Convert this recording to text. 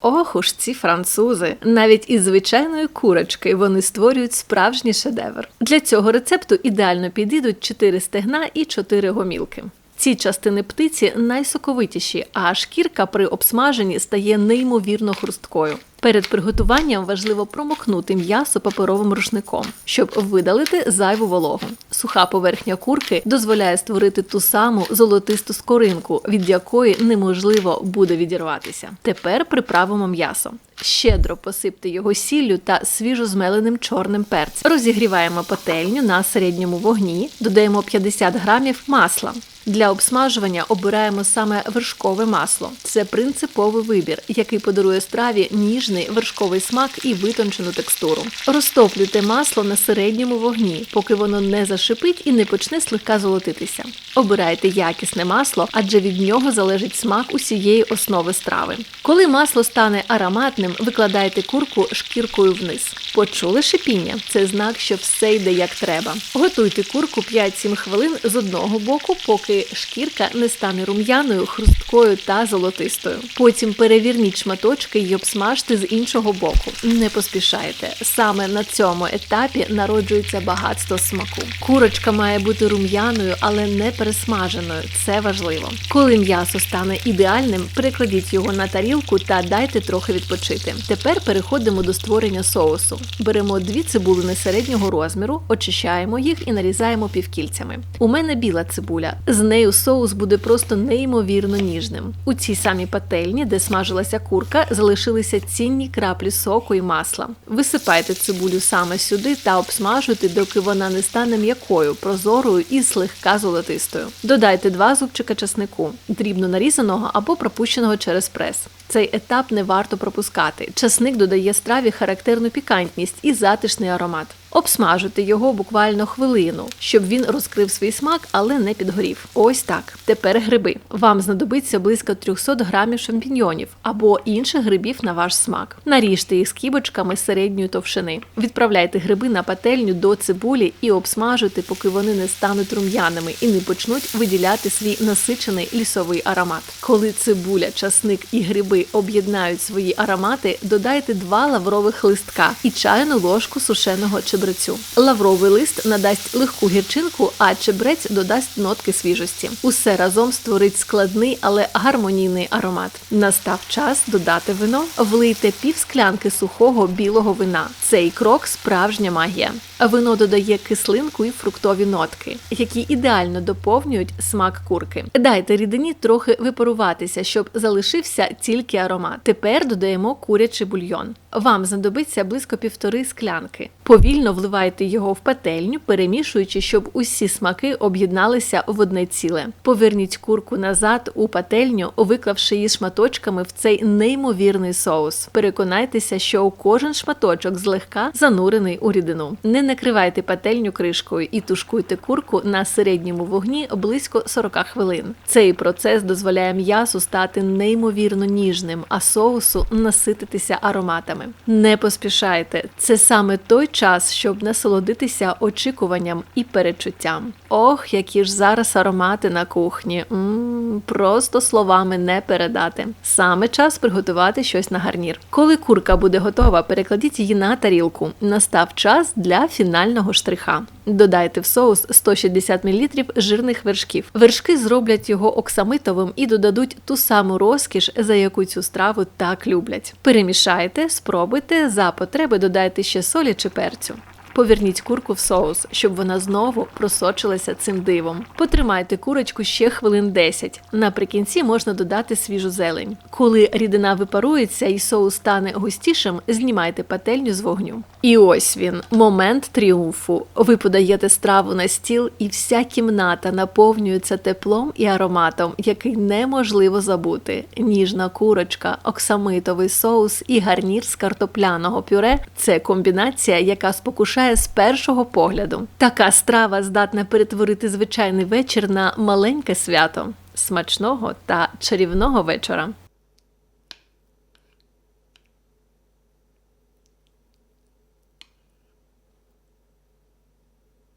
Ох уж ці французи! Навіть із звичайної курочки вони створюють справжній шедевр. Для цього рецепту ідеально підійдуть 4 стегна і 4 гомілки. Ці частини птиці найсоковитіші, а шкірка при обсмаженні стає неймовірно хрусткою. Перед приготуванням важливо промокнути м'ясо паперовим рушником, щоб видалити зайву вологу. Суха поверхня курки дозволяє створити ту саму золотисту скоринку, від якої неможливо буде відірватися. Тепер приправимо м'ясо. Щедро посипте його сіллю та свіжозмеленим чорним перцем. Розігріваємо пательню на середньому вогні, додаємо 50 грамів масла. Для обсмажування обираємо саме вершкове масло. Це принциповий вибір, який подарує страві ніжний вершковий смак і витончену текстуру. Розтоплюйте масло на середньому вогні, поки воно не зашипить і не почне слегка золотитися. Обирайте якісне масло, адже від нього залежить смак усієї основи страви. Коли масло стане ароматним, викладайте курку шкіркою вниз. Почули шипіння? Це знак, що все йде як треба. Готуйте курку 5-7 хвилин з одного боку, поки шкірка не стане рум'яною, хрусткою та золотистою. Потім перевірніть шматочки і обсмажте з іншого боку. Не поспішайте. Саме на цьому етапі народжується багатство смаку. Курочка має бути рум'яною, але не пересмаженою. Це важливо. Коли м'ясо стане ідеальним, перекладіть його на тарілку та дайте трохи відпочити. Тепер переходимо до створення соусу. Беремо дві цибулини середнього розміру, очищаємо їх і нарізаємо півкільцями. У мене біла цибуля. З нею соус буде просто неймовірно ніжним. У цій самій пательні, де смажилася курка, залишилися цінні краплі соку і масла. Висипайте цибулю саме сюди та обсмажуйте, доки вона не стане м'якою, прозорою і слегка золотистою. Додайте два зубчика часнику, дрібно нарізаного або пропущеного через прес. Цей етап не варто пропускати. Часник додає страві характерну пікантність і затишний аромат. Обсмажуйте його буквально хвилину, щоб він розкрив свій смак, але не підгорів. Ось так. Тепер гриби. Вам знадобиться близько 300 грамів шампіньйонів або інших грибів на ваш смак. Наріжте їх скибочками середньої товщини. Відправляйте гриби на пательню до цибулі і обсмажуйте, поки вони не стануть рум'яними і не почнуть виділяти свій насичений лісовий аромат. Коли цибуля, часник і гриби об'єднають свої аромати, додайте два лаврових листка і чайну ложку сушеного чебрецю. Лавровий лист надасть легку гірчинку, а чебрець додасть нотки свіжості. Усе разом створить складний, але гармонійний аромат. Настав час додати вино. Влийте пів склянки сухого білого вина. Цей крок справжня магія. Вино додає кислинку і фруктові нотки, які ідеально доповнюють смак курки. Дайте рідині трохи випаруватися, щоб залишився тільки аромат. Тепер додаємо курячий бульйон. Вам знадобиться близько півтори склянки. Повільно вливайте його в пательню, перемішуючи, щоб усі смаки об'єдналися в одне ціле. Поверніть курку назад у пательню, виклавши її шматочками в цей неймовірний соус. Переконайтеся, що кожен шматочок злегка занурений у рідину. Не накривайте пательню кришкою і тушкуйте курку на середньому вогні близько 40 хвилин. Цей процес дозволяє м'ясу стати неймовірно ніжним, а соусу насититися ароматами. Не поспішайте, це саме той час, щоб насолодитися очікуванням і перечуттям. Ох, які ж зараз аромати на кухні. М-м, просто словами не передати. Саме час приготувати щось на гарнір. Коли курка буде готова, перекладіть її на тарілку. Настав час для фінального штриха. Додайте в соус 160 мл жирних вершків. Вершки зроблять його оксамитовим і додадуть ту саму розкіш, за яку цю страву так люблять. Перемішайте, спробуйте, за потреби додайте ще солі чи перцю. Поверніть курку в соус, щоб вона знову просочилася цим дивом. Потримайте курочку ще хвилин 10. Наприкінці можна додати свіжу зелень. Коли рідина випарується і соус стане густішим, знімайте пательню з вогню. І ось він, момент тріумфу. Ви подаєте страву на стіл, і вся кімната наповнюється теплом і ароматом, який неможливо забути. Ніжна курочка, оксамитовий соус і гарнір з картопляного пюре це комбінація, яка спокушає з першого погляду. Така страва здатна перетворити звичайний вечір на маленьке свято. Смачного та чарівного вечора.